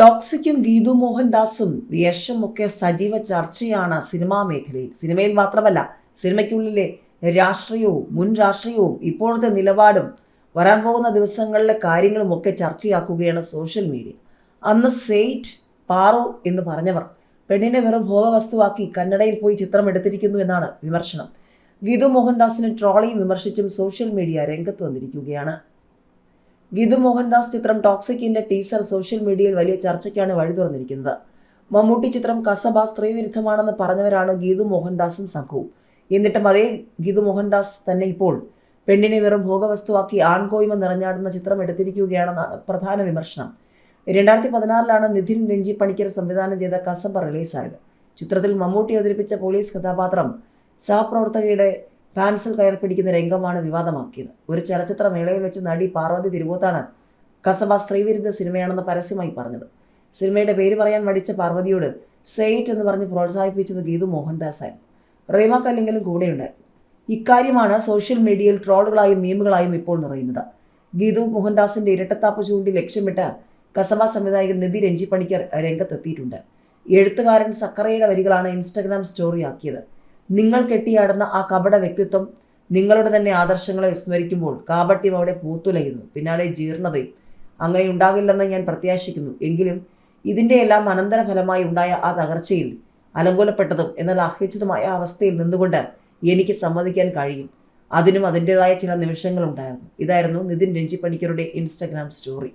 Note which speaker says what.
Speaker 1: ടോക്സിക്കും ഗീതു മോഹൻദാസും യശും ഒക്കെ സജീവ ചർച്ചയാണ് സിനിമാ മേഖലയിൽ. സിനിമയിൽ മാത്രമല്ല സിനിമയ്ക്കുള്ളിലെ രാഷ്ട്രീയവും മുൻ രാഷ്ട്രീയവും ഇപ്പോഴത്തെ നിലപാടും വരാൻ പോകുന്ന ദിവസങ്ങളിലെ കാര്യങ്ങളും ഒക്കെ ചർച്ചയാക്കുകയാണ് സോഷ്യൽ മീഡിയ. അന്ന് സെയ്റ്റ് പാറു എന്ന് പറഞ്ഞവർ പെണ്ണിനെ വെറും ഭോഗവസ്തുവാക്കി കന്നഡയിൽ പോയി ചിത്രം എടുത്തിരിക്കുന്നു എന്നാണ് വിമർശനം. ഗീതു മോഹൻദാസിനെ ട്രോളിയും വിമർശിച്ചും സോഷ്യൽ മീഡിയ രംഗത്ത് വന്നിരിക്കുകയാണ്. ഗീതു മോഹൻദാസ് ചിത്രം ടോക്സിക്കിന്റെ ടീസർ സോഷ്യൽ മീഡിയയിൽ വലിയ ചർച്ചയ്ക്കാണ് വഴി തുറന്നിരിക്കുന്നത്. മമ്മൂട്ടി ചിത്രം കസബ സ്ത്രീവിരുദ്ധമാണെന്ന് പറഞ്ഞവരാണ് ഗീതു മോഹൻദാസും സംഘവും. എന്നിട്ടും അതേ ഗീതു മോഹൻദാസ് തന്നെ ഇപ്പോൾ പെണ്ണിനെ വെറും ഭോഗവസ്തുവാക്കി ആൺകോയ്മ നിറഞ്ഞാടുന്ന ചിത്രം എടുത്തിരിക്കുകയാണെന്നാണ് പ്രധാന വിമർശനം. രണ്ടായിരത്തി പതിനാറിലാണ് നിധിൻ രഞ്ജി പണിക്കർ സംവിധാനം ചെയ്ത കസബ റിലീസായത് ചിത്രത്തിൽ മമ്മൂട്ടി അവതരിപ്പിച്ച പോലീസ് കഥാപാത്രം സഹപ്രവർത്തകയുടെ ഫാൻസിൽ കയറി പിടിക്കുന്ന രംഗമാണ് വിവാദമാക്കിയത്. ഒരു ചലച്ചിത്ര മേളയിൽ വെച്ച് നടി പാർവതി തിരുവോത്താണ് കസബ സ്ത്രീവിരുദ്ധ സിനിമയാണെന്ന് പരസ്യമായി പറഞ്ഞത്. സിനിമയുടെ പേര് പറയാൻ മടിച്ച പാർവതിയോട് സെയ്റ്റ് എന്ന് പറഞ്ഞ് പ്രോത്സാഹിപ്പിച്ചത് ഗീതു മോഹൻദാസായിരുന്നു. റീമ കല്ലിങ്കലും കൂടെയുണ്ടായിരുന്നു. ഇക്കാര്യമാണ് സോഷ്യൽ മീഡിയയിൽ ട്രോളുകളായും മീമുകളായും ഇപ്പോൾ നിറയുന്നത്. ഗീതു മോഹൻദാസിന്റെ ഇരട്ടത്താപ്പ് ചൂണ്ടി ലക്ഷ്യമിട്ട് കസബ സംവിധായകൻ നിധി രഞ്ജി പണിക്കർ രംഗത്തെത്തിയിട്ടുണ്ട്. എഴുത്തുകാരൻ സക്കറയുടെ വരികളാണ് ഇൻസ്റ്റഗ്രാം സ്റ്റോറിയാക്കിയത്. നിങ്ങൾ കെട്ടിയാടുന്ന ആ കപട വ്യക്തിത്വം നിങ്ങളുടെ തന്നെ ആദർശങ്ങളെ വിസ്മരിക്കുമ്പോൾ കാപട്യം അവിടെ പൂത്തുലയുന്നു. പിന്നാലെ ജീർണതയും അങ്ങനെ ഉണ്ടാകില്ലെന്ന് ഞാൻ പ്രത്യാശിക്കുന്നു. എങ്കിലും ഇതിന്റെ എല്ലാം അനന്തരഫലമായി ഉണ്ടായ ആ തകർച്ചയിൽ അലങ്കോലപ്പെട്ടതും എന്നാൽ അർഹിച്ചതുമായ അവസ്ഥയിൽ നിന്നുകൊണ്ട് എനിക്ക് സമ്മതിക്കാൻ കഴിയും. അതിനും അതിന്റെതായ ചില നിമിഷങ്ങളുണ്ടായിരുന്നു. ഇതായിരുന്നു നിതിൻ രഞ്ജിപ്പണിക്കരുടെ ഇൻസ്റ്റഗ്രാം സ്റ്റോറി